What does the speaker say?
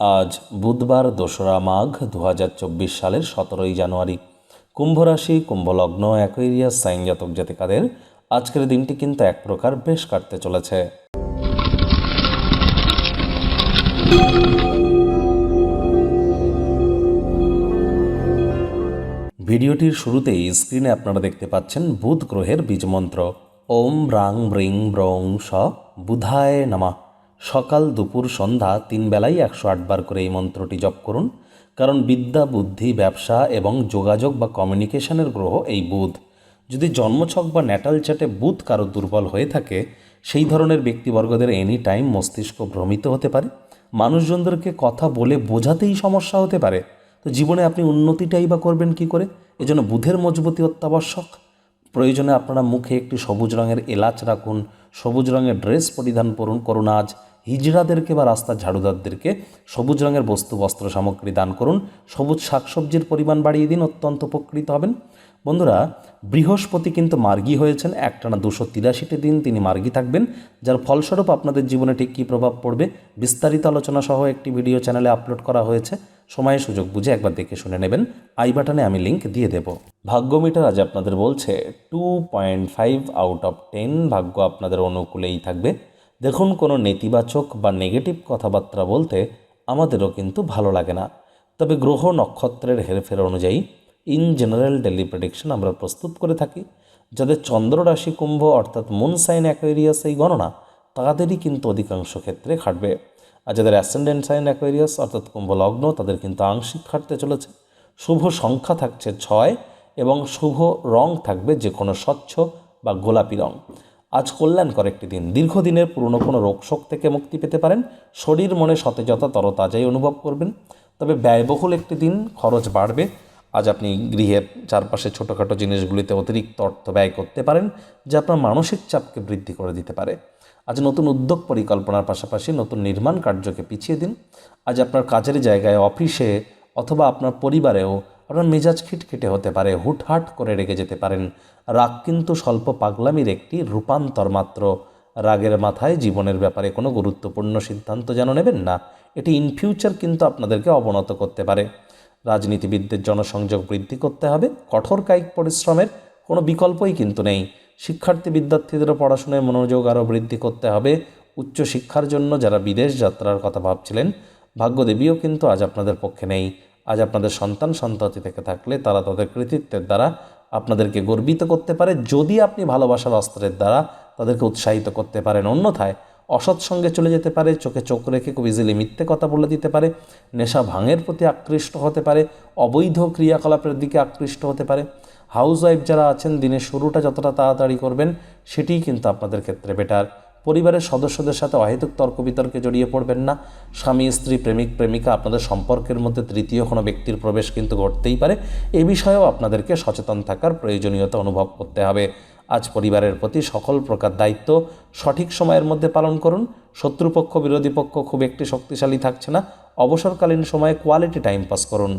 আজ বুধবার দোসরা মাঘ দু হাজার চব্বিশ সালের সতেরোই জানুয়ারি। কুম্ভ রাশি কুম্ভ লগ্ন অ্যাকোয়ারিয়াস সাইন জাতক জাতিকাদের আজকের দিনটি কিন্তু এক প্রকার বেশ কাটতে চলেছে। ভিডিওটির শুরুতেই স্ক্রিনে আপনারা দেখতে পাচ্ছেন বুধ গ্রহের বীজমন্ত্র। ওম রাং ব্রিং ব্রং স বুধায় নামা। সকাল দুপুর সন্ধ্যা তিন বেলায় একশো আটবার করে এই মন্ত্রটি জপ করুন, কারণ বিদ্যা, বুদ্ধি, ব্যবসা এবং যোগাযোগ বা কমিউনিকেশনের গ্রহ এই বুধ। যদি জন্মছক বা ন্যাটাল চাটে বুধ কারও দুর্বল হয়ে থাকে, সেই ধরনের ব্যক্তিবর্গদের এনি টাইম মস্তিষ্ক ভ্রমিত হতে পারে। মানুষজনদেরকে কথা বলে বোঝাতেই সমস্যা হতে পারে। তো জীবনে আপনি উন্নতিটাই বা করবেন কি করে? এজন্য বুধের মজবুতি অত্যাবশ্যক। প্রয়োজনে আপনারা মুখে একটি সবুজ রঙের এলাচ রাখুন, সবুজ রঙের ড্রেস পরিধান করুন করুন আজ। হিজড়াদেরকে বা রাস্তার ঝাড়ুদারদেরকে সবুজ রঙের বস্তু, বস্ত্র, সামগ্রী দান করুন। সবুজ শাকসবজির পরিমাণ বাড়িয়ে দিন, অত্যন্ত উপকৃত হবেন। বন্ধুরা, বৃহস্পতি কিন্তু মার্গী হয়েছেন, একটানা দুশো তিরাশিটি দিন তিনি মার্গী থাকবেন, যার ফলস্বরূপ আপনাদের জীবনে ঠিক কী প্রভাব পড়বে বিস্তারিত আলোচনা সহ একটি ভিডিও চ্যানেলে আপলোড করা হয়েছে। সময় সুযোগ বুঝে একবার দেখে শুনে নেবেন। আই বাটনে আমি লিংক দিয়ে দেব। ভাগ্য মিটার আজ আপনাদের বলছে two point five out of ten ভাগ্য আপনাদের অনুকূলেই থাকবে। দেখুন কোনো নেতিবাচক বা নেগেটিভ কথাবার্তা বলতে আমাদেরও কিন্তু ভালো লাগে না। তবে গ্রহ নক্ষত্রের হেরফের অনুযায়ী ইন জেনারেল ডেলি প্রেডিকশন আমরা প্রস্তুত করে থাকি। যাদের চন্দ্র রাশি কুম্ভ অর্থাৎ মুন সাইন অ্যাকোয়ারিয়াস এই গণনা, তাদেরই কিন্তু অধিকাংশ ক্ষেত্রে খাটবে। আর যাদের অ্যাসেন্ডেন্ট সাইন অ্যাকোয়ারিয়াস অর্থাৎ কুম্ভ লগ্ন, তাদের কিন্তু আংশিক খাটতে চলেছে। শুভ সংখ্যা থাকছে ছয় এবং শুভ রং থাকবে যে কোনো স্বচ্ছ বা গোলাপি রং। আজ কল্যাণকর একটি দিন। দীর্ঘদিনের পুরনো কোনো রোগশোক থেকে মুক্তি পেতে পারেন। শরীর, মনে সতেজতা তরতাজাই অনুভব করবেন। তবে ব্যয়বহুল একটি দিন, খরচ বাড়বে। আজ আপনি গৃহের চারপাশে ছোটোখাটো জিনিসগুলিতে অতিরিক্ত অর্থ ব্যয় করতে পারেন, যা আপনার মানসিক চাপকে বৃদ্ধি করে দিতে পারে। আজ নতুন উদ্যোগ পরিকল্পনার পাশাপাশি নতুন নির্মাণ কার্যকে পিছিয়ে দিন। আজ আপনার কাজের জায়গায়, অফিসে অথবা আপনার পরিবারেও আপনার মেজাজ খিটখিটে হতে পারে, হুটহাট করে রেগে যেতে পারেন। রাগ কিন্তু স্বল্প পাগলামির একটি রূপান্তর মাত্র। রাগের মাথায় জীবনের ব্যাপারে কোনো গুরুত্বপূর্ণ সিদ্ধান্ত যেন নেবেন না, এটি ইন ফিউচার কিন্তু আপনাদেরকে অবনত করতে পারে। রাজনীতিবিদদের জনসংযোগ বৃদ্ধি করতে হবে, কঠোর কায়িক পরিশ্রমের কোনো বিকল্পই কিন্তু নেই। শিক্ষার্থী বিদ্যার্থীদেরও পড়াশোনায় মনোযোগ আরও বৃদ্ধি করতে হবে। উচ্চ শিক্ষার জন্য যারা বিদেশ যাত্রার কথা ভাবছিলেন, ভাগ্যদেবীও কিন্তু আজ আপনাদের পক্ষে নেই। আজ আপনাদের সন্তান সন্ততি থেকে থাকলে তারা তাদের কৃতিত্বের দ্বারা আপনাদেরকে গর্বিত করতে পারে। যদি আপনি ভালোবাসার অস্ত্রের দ্বারা তাদেরকে উৎসাহিত করতে পারেন, অন্যথায় অসৎ সঙ্গে চলে যেতে পারে, চোখে চোখ রেখে খুব ইজিলি মিথ্যে কথা বলে দিতে পারে, নেশা ভাঙের প্রতি আকৃষ্ট হতে পারে, অবৈধ ক্রিয়াকলাপের দিকে আকৃষ্ট হতে পারে। হাউস ওয়াইফ যারা আছেন, দিনের শুরুটা যতটা তাড়াতাড়ি করবেন, সেটিই কিন্তু আপনাদের ক্ষেত্রে বেটার পরিবারের সদস্যদের সাথে অহেতুক তর্ক বিতর্কে জড়িয়ে পড়বেন না। স্বামী, স্ত্রী, প্রেমিক, প্রেমিকা, আপনাদের সম্পর্কের মধ্যে তৃতীয় কোনো ব্যক্তির প্রবেশ কিন্তু ঘটতেই পারে। এ বিষয়েও আপনাদেরকে সচেতন থাকার প্রয়োজনীয়তা অনুভব করতে হবে। আজ পরিবারের প্রতি সকল প্রকার দায়িত্ব সঠিক সময়ের মধ্যে পালন করুন। শত্রুপক্ষ, বিরোধী পক্ষ খুব একটি শক্তিশালী থাকছে না। অবসরকালীন সময়ে কোয়ালিটি টাইম পাস করুন।